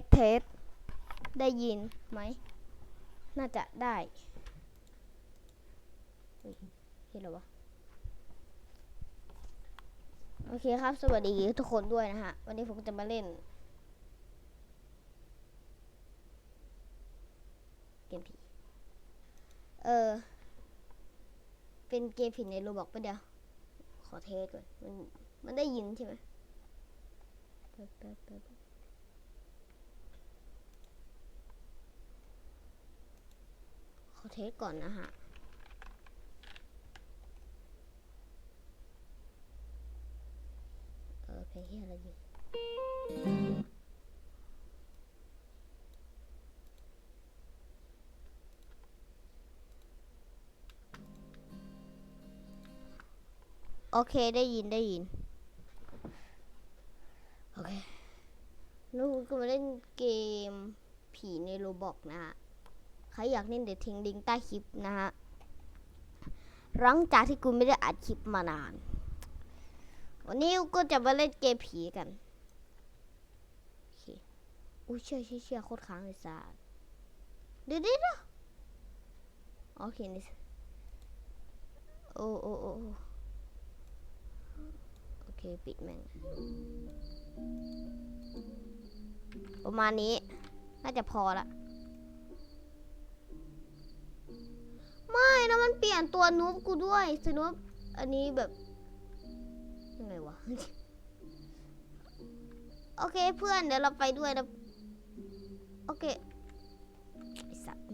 สเทสได้ยินไหม น่าจะได้เห็นแล้ววะโอเคครับ สวัสดีทุกคนด้วยนะฮะ วันนี้ผมจะมาเล่น เกมผี เออ เป็นเกมผีในโรบอกปะเดี๋ยว ขอเทสก่อน มัน มันได้ยินใช่ไหมแป๊บแป๊บแป๊บ อเทสก่อนนะฮะเออเพลงที่อะไรอยู่โอเคได้ยินได้ยิน โอเคแล้วคุณก็มาเล่นเกมผีในโรบอกนะฮะ ใครอยากเล่นเดี๋ยวทิ้งลิงก์ใต้คลิปนะฮะหลังจากที่กูไม่ได้อัดคลิปมานาน วันนี้ก็จะมาเล่นเกมผีกันโอเคอุ้ยเชื่อเชื่อเชื่อโคตรค้างเลยสาดเดี๋ยวเดี๋ยวเดี๋ยวโอเคนี่โอโอ้โอ้โอ้โอเค ปิดแม่งประมาณนี้ น่าจะพอละ ไม่นะมันเปลี่ยนตัวนูบกูด้วยสนุบอันนี้แบบยังไงวะ โอเคเพื่อนเดี๋ยวเราไปด้วยนะโอเคไอสัตว์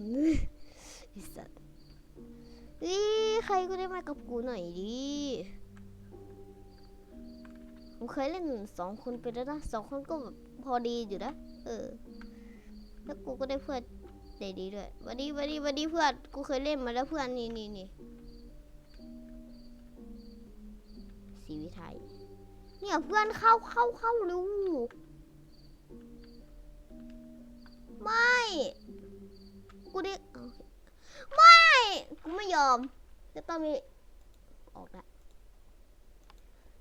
ไอสัตว์เฮ้ยใครก็ได้มากับกูหน่อยดิผมเคยเล่นสองคนไปแล้วนะสองคนก็แบบพอดีอยู่นะ เออ แล้วกูก็ได้เพื่อน ได้ดีด้วยวันนี้วันนี้วันนี้เพื่อนกูเคยเล่นมาแล้วเพื่อนนี่นี่นี่สีวิไทยเนี่ยเพื่อนเข้าเข้าเข้าเร็วไม่ กูได้ไม่ กูไม่ยอม จะต้องมีออกละ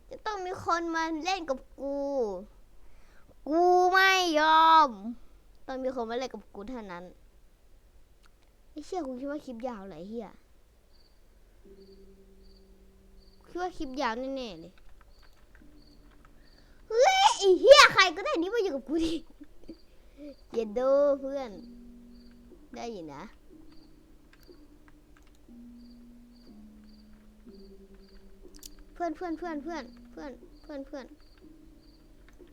จะต้องมีคนมาเล่นกับกู กูไม่ยอม ต้องมีคนมาเล่นกับกูเท่านั้น เชี่ยกูคิดว่าคลิปยาวเหรเฮียคิดว่าคลิปยาวแน่ๆเลยเฮ้ยไอ้เฮียใครก็ได้นี่มาอยู่กับกูดิอย่าดูเพื่อน ได้ยินนะเพื่อนเพื่อนเพื่อนเพื่อนเพื่อนเพื่อนเพื่อน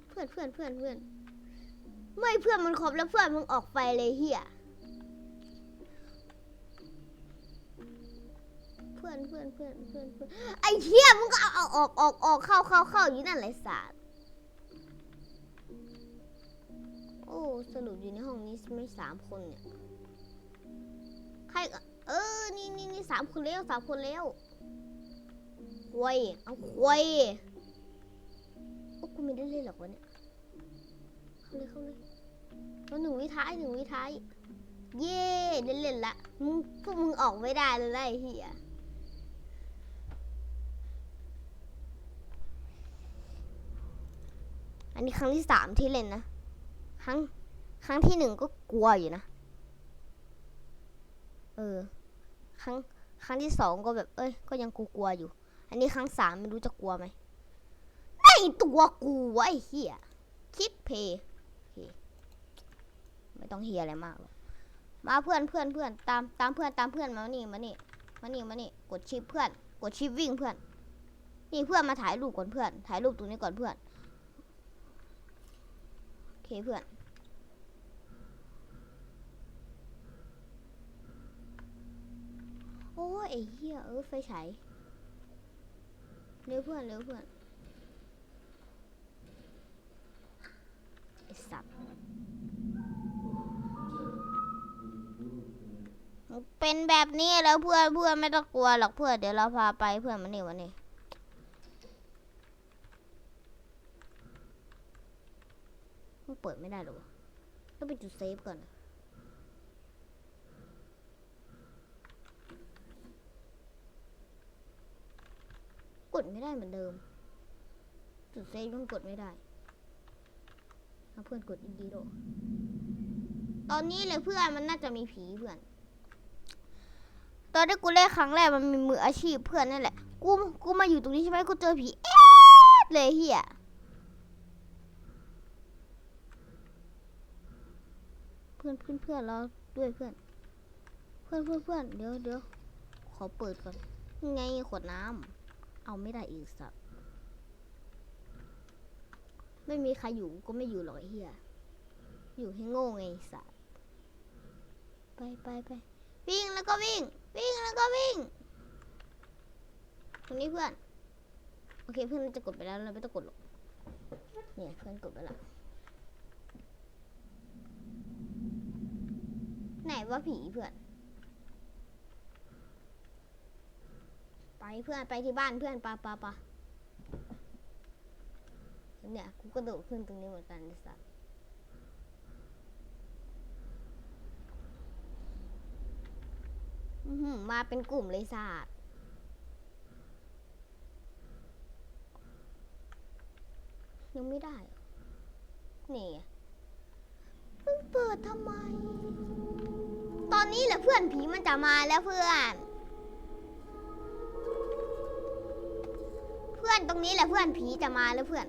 เพื่อนเพื่อนเพื่อนเพื่อนไม่เพื่อนมันครบแล้วเพื่อนมึงออกไปเลยเฮีย พื่อนเพื่อนเพื่อนเพื่อนเพื่อนไอ้เฮียมึงก็เอาเอาออกออกออกเข้าเข้าเข้าอยู่นั่นแหละสาดโอ้สรุปอยู่ในห้องนี้ไม่สามคนเนี่ยใครเออนี่นี่นี่สามคนแล้วสามคนแล้วควยเอาควยโอ้กูไม่ได้เล่นหรอกวะเนี่ยเข้าเลยเข้าเลยแล้วหนึ่งวิท้ายหนึ่งวิท้ายเย่ได้เล่นละมึงพวกมึงออกไม่ได้เลยไอ้เหี้ย อันนี้ครั้งที่สามที่เล่นนะ ครั้ง ครั้งที่หนึ่งก็กลัวอยู่นะ เออ ครั้ง ครั้งที่สองก็แบบ เอ้ย ก็ยังกลัวๆอยู่ อันนี้ครั้งสามไม่รู้จะกลัวไหมไอตัวกูวไอ้เหี้ยคิดเพย์ไม่ต้องเฮียอะไรมากหรอกมาเพื่อนเพื่อนเพื่อนตามตามเพื่อนตามเพื่อนมานี่มานี่มานี่มานี่กดชิปเพื่อน กดชิปวิ่งเพื่อน นี่เพื่อนมาถ่ายรูปก่อนเพื่อน ถ่ายรูปตรงนี้ก่อนเพื่อน เคเพื่อน โอ้ยไอ้เหี้ยเออไฟฉายเร็วเพื่อนเร็วเพื่อนไอสัตว์เป็นแบบนี้แล้วเพื่อนเพื่อนไม่ต้องกลัวหรอกเพื่อนเดี๋ยวเราพาไปเพื่อนมานี่วันนี้ มันเปิดไม่ได้หรอต้องไปจุดเซฟก่อนกดไม่ได้เหมือนเดิม จุดเซฟมันกดไม่ได้เอาเพื่อนกดอินดีโดตอนนี้เลยเพื่อนมันน่าจะมีผีเพื่อน ตอนที่กูเล่นครั้งแรกมันมีมืออาชีพเพื่อนนั่นแหละ กู กูมาอยู่ตรงนี้ใช่ไหมกูเจอผีเอ๊ะเลยเฮียเพื่ อนเพื่อนเพื่อนเรอด้วยเพื่อน เพื่อนเพื่อนเพื่อนเดี๋ยวเดี๋ยวขอเปิดก่อน ไงขวดน้ำเอาไม่ได้อีกสัตว์ไม่มีใครอยู่ก็ไม่อยู่หรอกไอ้เฮียอยู่ให้โง่ไงสัตว์ไปไปไปวิ่งแล้วก็วิ่ง วิ่งแล้วก็วิ่งตรงนี้เพื่อน โอเคเพื่อนจะกดไปแล้วเราไม่ต้องกดหรอกเนี่ยเพื่อนกดไปแล้ว ไหนว่าผีเพื่อน ไปเพื่อนไปที่บ้านเพื่อนปะปะปะเนี่ยกูกระโดดขึ้นตรงนี้เหมือนกันไอ้สัสอื้อหือมาเป็นกลุ่มเลยสัสยังไม่ได้เนี่มึงเปิดทำไม ตอนนี้แหละเพื่อนผีมันจะมาแล้วเพื่อน เพื่อนตรงนี้แหละเพื่อนผีจะมาแล้วเพื่อน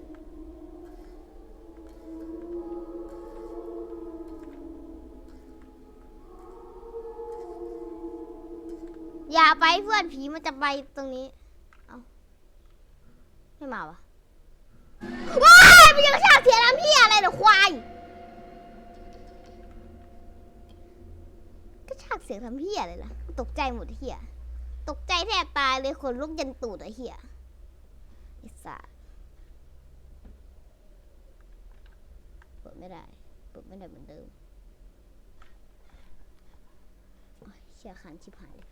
อย่าไปเพื่อนผีมันจะไปตรงนี้ เอาไม่มาวะว้ายมันยังชากเสียน้ำพี่อะไรเหรอควาย ก็ชาก เสียงทำเพี่อะไรล่ะ ตกใจหมดเฮียตกใจแทบตายเลยขนลุกยันตูดอ้เฮียไอ้สัสเปิดไม่ได้ เปิดไม่ได้เหมือนเดิมเชี่ยคันชิบหายเลย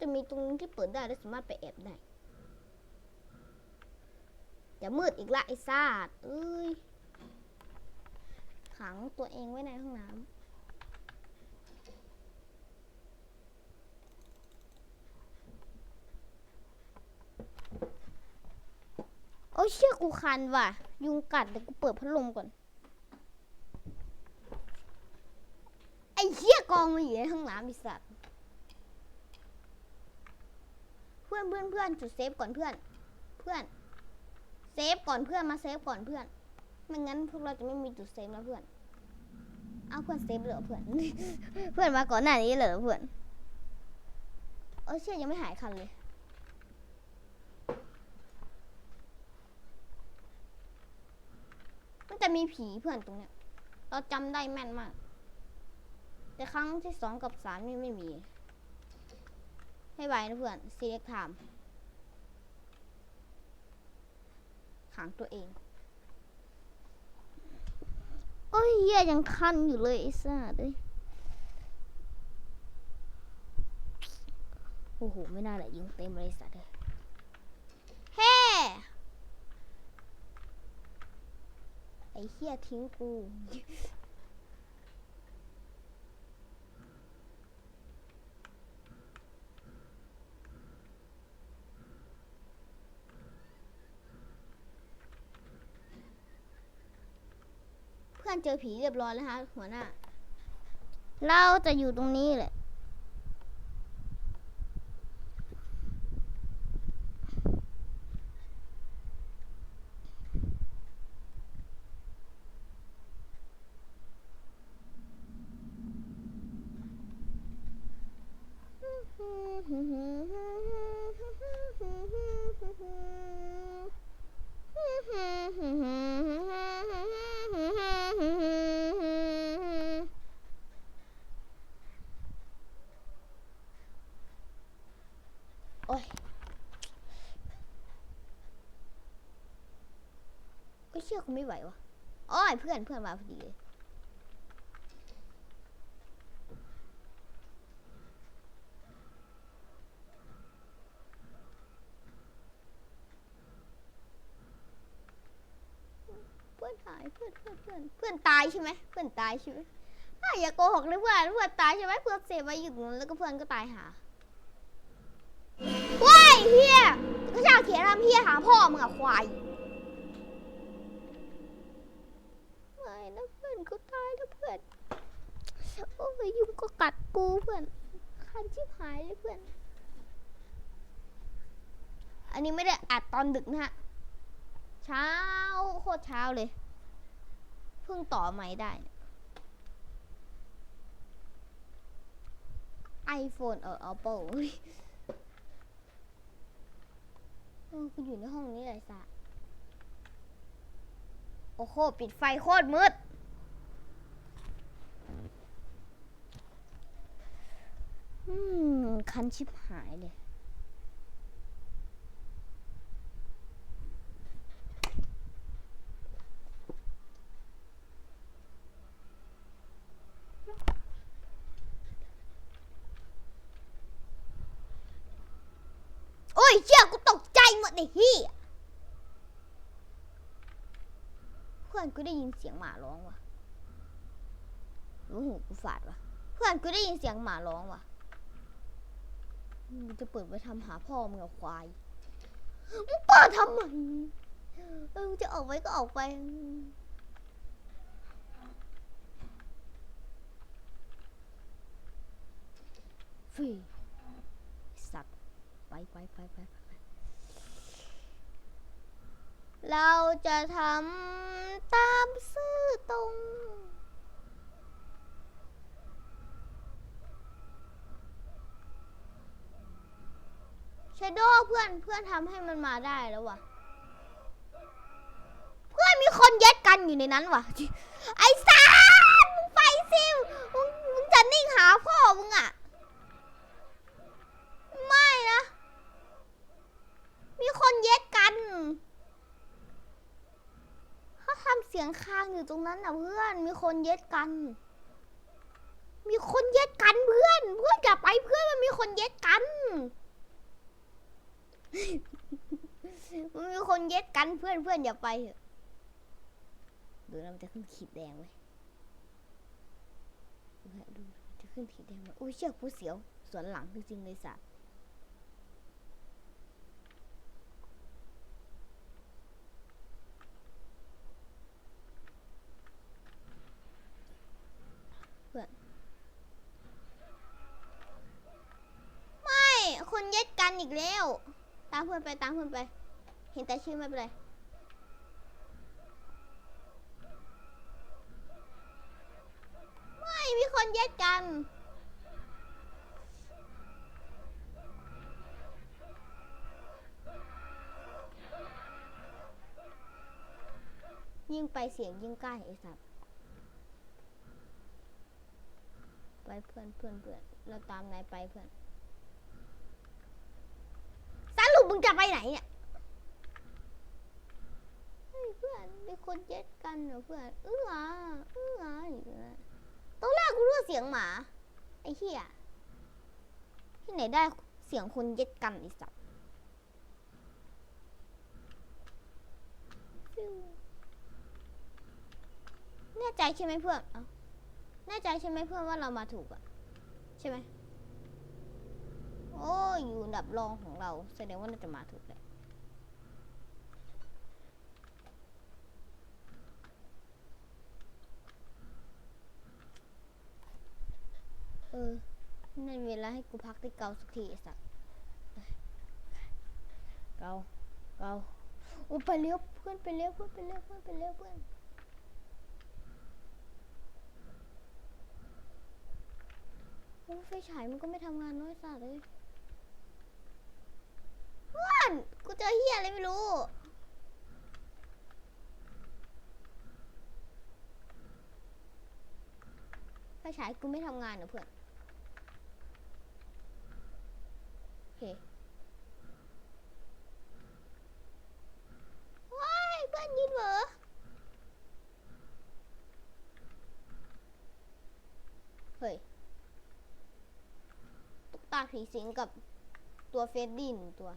จะมีตรงนี้ที่เปิดได้และสามารถไปแอบได้ อย่ามืดอีกละไอ้ซาดเอ้ย ขังตัวเองไว้ในห้องน้ำโอ้เชี่ยกูคันว่ะ ยุงกัดเดี๋ยวกูเปิดพัดลมก่อน ไอ้เชี่ยกองมาอยู่ในห้องน้ำไอีสัตว์เพื่อนเพื่อนเพื่อนจุดเซฟก่อนเพื่อน เพื่อน เซฟก่อนเพื่อนมาเซฟก่อนเพื่อนไม่งั้นพวกเราจะไม่มีจุดเซฟแล้วเพื่อน เอาเพื่อนเซฟเลยเหรอเพื่อน เพื่อนมาก่อนหน้านี้เลยเหรอเพื่อน เออเชื่อยังไม่หายคันเลย มันจะมีผีเพื่อนตรงเนี้ย เราจำได้แม่นมาก แต่ครั้งที่สองกับสามนี่ไม่มี ให้ไวนะเพื่อน select time ขังตัวเอง โอ้ยเหี้ยยังคันอยู่เลยไอ้สัสเลยโอ้โห ไม่น่าแหละยิงเต็มเลยสัตว์เลยเฮ้ไอ้เหี้ยทิ้งกู อนเจอผีเรียบร้อยแล้วฮะหัวหน้า เราจะอยู่ตรงนี้แหละ โอ้ย ก็เชื่อกูไม่ไหววะอ้ยเพื่อนเพื่อนมาพอดีเลยเพื่อนหายเพื่อนเพื่อนเพื่อนเพื่อนตายใช่ไหมเพื่อนตายใช่ไหมอะอย่าโกหกเลยเพื่อนเพื่อนตายใช่ไหมเพื่อนเซฟไว้อยู่ตรงนั้นแล้วก็เพื่อนก็ตายหาว้ายเฮียก็ชาเขียนทำเฮียหาพ่อมึงอะควายไม่นะเพื่อนเขาตายแล้วเพื่อนโอ้ยยุง กัดกูเพื่อนคันชิบหายเลยเพื่อน อันนี้ไม่ได้อัดตอนดึกนะฮะ เช้าโคตรเช้าเลย เพิ่งต่อใหม่ได้ iPhone เออ Apple เออกูอยู่ในห้องนี้เลยสะโอ้โห ปิดไฟโคตรมืด อืม คันชิบหายเลย โอ้ยเชี่ยกูตกใจหมดเลยฮียเพื่อนกูได้ยินเสียงหมาร้องว่ะรู้หูกูฝาดว่ะ เพื่อนกูได้ยินเสียงหมาร้องว่ะ มึงจะเปิดไปทำหาพ่อมึงกับควาย มึงเปิดทำไมเออมึงจะออกไปก็ออกไป ฟีสัตว์ไปไปไปไปเราจะทำตามซื่อตรง ชโดเพื่อนเพื่อนทำให้มันมาได้แล้ววะเพื่อนมีคนยัดกันอยู่ในนั้นวะไอ้สารมึงไปสิมึงมึงจะนิ่งหาพ่อมึงอะไม่นะมีคนเย็ดกันเขาทำเสียงคางอยู่ตรงนั้นนะเพื่อนมีคนเย็ดกันมีคนเย็ดกันเพื่อน เพื่อนอย่าไปเพื่อนมันมีคนเย็ดกัน มันมีคนเย็ดกันเพื่อนเพื่อนอย่าไปเถอะดูนะมันจะขึ้นขีดแดงไว้ดูฮะดูมันจะขึ้นขีดแดงไว้อุ้ยเชือกผู้เสียวสวนหลังจริงเลยสัตว์ไม่คนเย็ดกันอีกแล้ว ตามเพื่อนไปตามเพื่อนไป เห็นแต่ชื่อไม่เป็นไรไม่มีคนเย็ดกันยิ่งไปเสียงยิ่งใกล้ไอ้สัตว์ไปเพื่อนเพื่อนเพื่อนเราตามนายไปเพื่อน สรุ ปมึงจะไปไหนเนี่ยเพื่อนมีคนเย็ดกันเหรอเพื่อนเอออะเอออะอย่างเงี้ยตอนแรกกูรู้เสียงหมา ไอ้เหี้ยที่ไหนได้เสียงคนเย็ดกันไอ้สัตว์แน่ใจใช่ไหมเพื่อนเอ้าแน่ใจใช่ไหมเพื่อนว่าเรามาถูกอะใช่ไหม โอ้ยอยู่อันดับรองของเรา แสดงว่าน่าจะมาถูกแหละเออนั่นเวลาให้กูพักที่เกาสักทีสักเกาเกาโอ้ไปเร็วเพื่อนไปเร็วเพื่อนไปเร็วเพื่อนไปเร็วเพื่อนโอ้ไฟฉายมันก็ไม่ทำงานน้อยสัตว์เลย พื่อน กูเจอเฮียอะไรไม่รู้ ไฟฉายกูไม่ทำงานเหรอเพื่อนโอเคว้ายเพื่อนยินเหรอเฮ้ยตุ๊กตาผีสิงกับตัวเฟดดี้หนึ่งตัว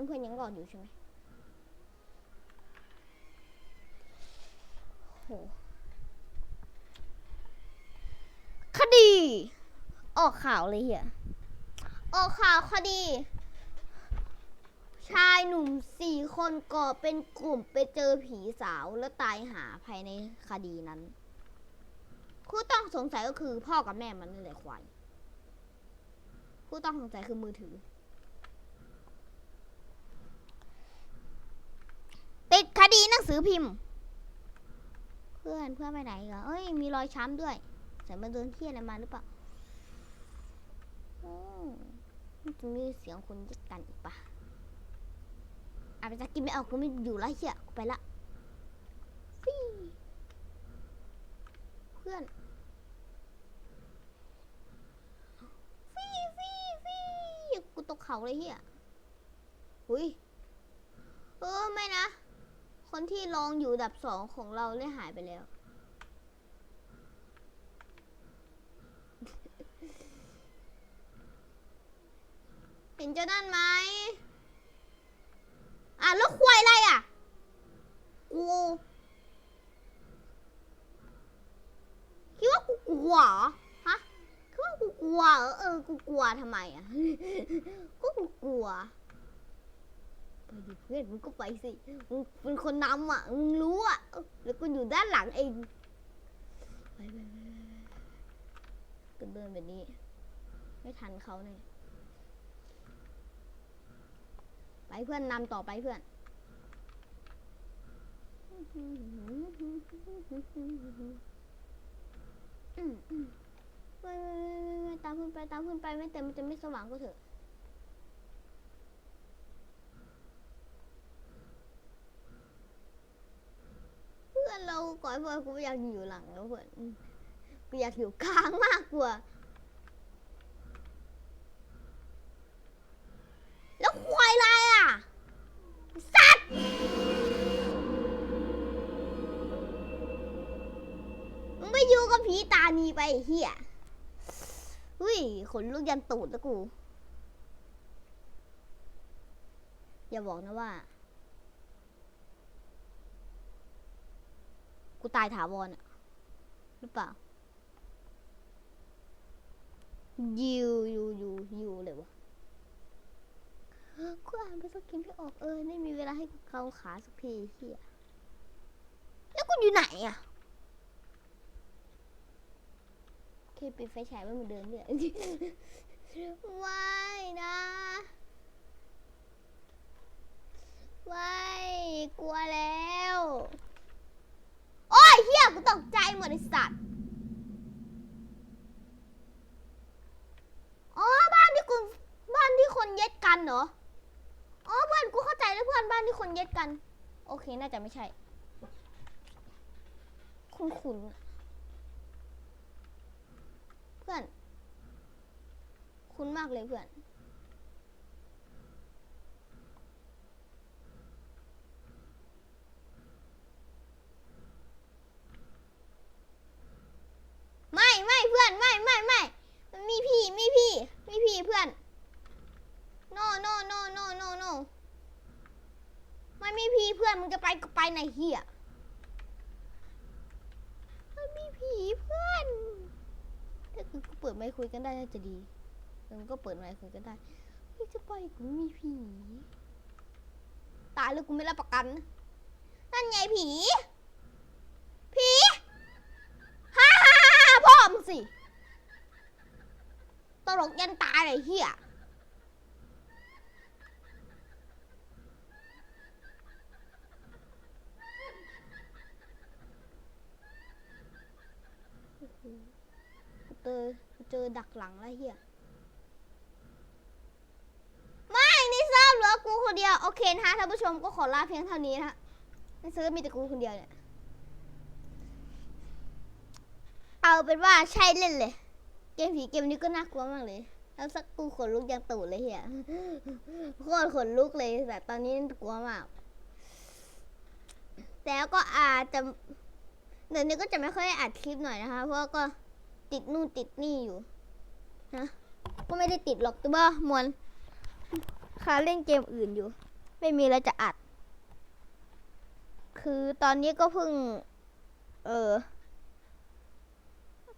อนเพื่อนยังรอดอยู่ใช่ไหมโหคดี ออกข่าวเลยเฮียออกข่าวคดี ชายหนุ่มสี่คนก่อเป็นกลุ่มไปเจอผีสาวแล้วตายหาภายในคดีนั้นผู้ต้องสงสัยก็คือพ่อกับแม่มันนั่นแหละควายผู้ต้องสงสัยคือมือถือ ติดคดีหนังสือพิมพ์ เพื่อนเพื่อนไปไหนเหรอเอ้ยมีรอยช้ำด้วยใส่มาเดินเที่ยอะไรมาหรือเปล่าอืมมันจะมีเสียงคนยึดกันอีกปะอาจจะกินไม่เอากูไม่อยู่ล้วเฮียกูไปละฟีเพื่อนฟีฟีฟี่กูตกเขาเลยเฮียหุยเออไม่นะ คนที่ลองอยู่ดับสองของเราได้หายไปแล้ว เห็นเจ้านั่นไหมอะแล้วควายอะไรอะ กูคิดว่ากูกลัวฮะคิดว่ากูกลัวเอเออกูกลัวทำไมอะ ก็กูกลัว ไปดิเพื่อนมึงก็ไปสิมึงเป็นคนนำอะมึงรู้อะแล้วกูอยู่ด้านหลังเองไปไปไปก็เดินแบบนี้ ไม่ทันเขาเนี่ยไปเพื่อนนำต่อไปเพื่อนไปไปไปไปตามเพื่อนไปตามเพื่อนไปไม่แต่มันจะไม่สว่างก็เถอะ เราก่อนเพื่อนกูไม่อยากอยู่หลังแล้วเพื่อนกูอยากอยู่กลางมากกว่า แล้วควายอะไรอะ สัตว์มึงไปอยู่กับผีตานีไปเฮียหุ้ยขนลุกยันตูดแล้วกู อย่าบอกนะว่า กูตายถาวรอะหรือเปล่ายิวยูยูยูเลยวะกูอ่านภาษาอังกฤษไม่ออกเออไม่มีเวลาให้เกาขาสักทีเฮียแล้วกูอยู่ไหนอะเคปิดไฟฉายไว้เหมือนเดิมเนี่ยไม่นะไม่กลัวแล้ว ตกใจหมดไอสัตว์ อ๋อบ้านที่คุณบ้านที่คนเย็ดกันเหรอ อ๋อเพื่อนกูเข้าใจแล้วเพื่อนบ้านที่คนเย็ดกัน โอเคน่าจะไม่ใช่ คุณคุณเพื่อน คุณมากเลยเพื่อน ไม่ไม่เพื่อนไม่ไม่ไม่มันมีพี่มีพี่มีพี่เพื่อน no no no no no no ไม่มีพี่เพื่อนมึง จะไปก็ไปไหนเฮียมันมีผีเพื่อนถ้าคือกูเปิดไมค์คุยกันได้น่าจะดีมึงก็เปิดไมค์คุยกันได้จะไปกูมีผีตายแล้วกูไม่รับประกันนะนั่นไงผี ผีฮ่าฮ่าฮ่าพ่อมสิตลกยันตายเลยเฮียโอ้โหกู เจอกูเจอดักหลังแล้วเฮียไม่ในเซิร์ฟเหลือกูคนเดียว โอเคนะฮะท่านผู้ชมก็ขอลาเพียงเท่านี้นะฮะในเซิร์ฟมีแต่กูคนเดียวเนี่ยเอาเป็นว่าใช่เล่นเลย เกมผีเกมนี้ก็น่ากลัวมากเลยแล้วสักกูขนลุกยังตูดเลยเฮียโคตรขนลุกเลยแต่ตอนนี้กลัวมากแต่ก็อาจจะเดี๋ยวนี้ก็จะไม่ค่อยอัดคลิปหน่อยนะคะ เพราะว่าก็ ติดนู่นติดนี่อยู่นะก็ไม่ได้ติดหรอกแต่ว่ามวนคาเล่นเกมอื่นอยู่ ไม่มีแล้วจะอัด คือตอนนี้ก็เพิ่ง เออ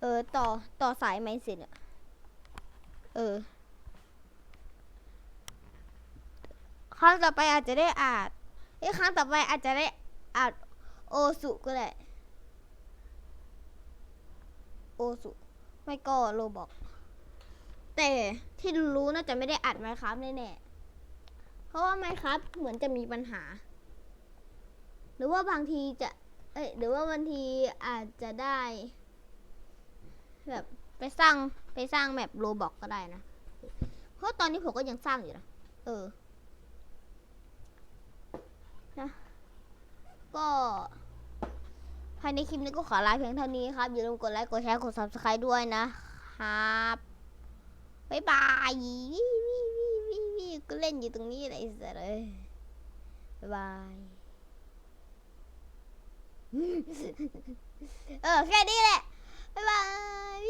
เออต่อต่อสายไม่เสร็จอะเออครั้งต่อไปอาจจะได้อาจไอ้ครั้งต่อไปอาจจะได้อาจโอสุก็ได้โอสุ ไม่ก็โลบอก แต่ที่รู้น่าจะไม่ได้อัดไมค์ครับแน่ๆเพราะว่าไมค์ครับเหมือนจะมีปัญหา หรือว่าบางทีจะ เอ้ยหรือว่าบางทีอาจจะได้ แบบไปสร้างไปสร้างแบบโลบอกก็ได้นะ เพราะตอนนี้ผมก็ยังสร้างอยู่นะ เออ นะ ก็ ภายในคลิปนี้ก็ขอลาเพียงเท่านี้ครับ อย่าลืมกดไลค์ กดแชร์ กด subscribe ด้วยนะครับ บ๊ายบายวิวิวิวิวิก็เล่นอยู่ตรงนี้เลยสิเลยบ๊ายบาย เออ แค่นี้แหละ บ๊ายบาย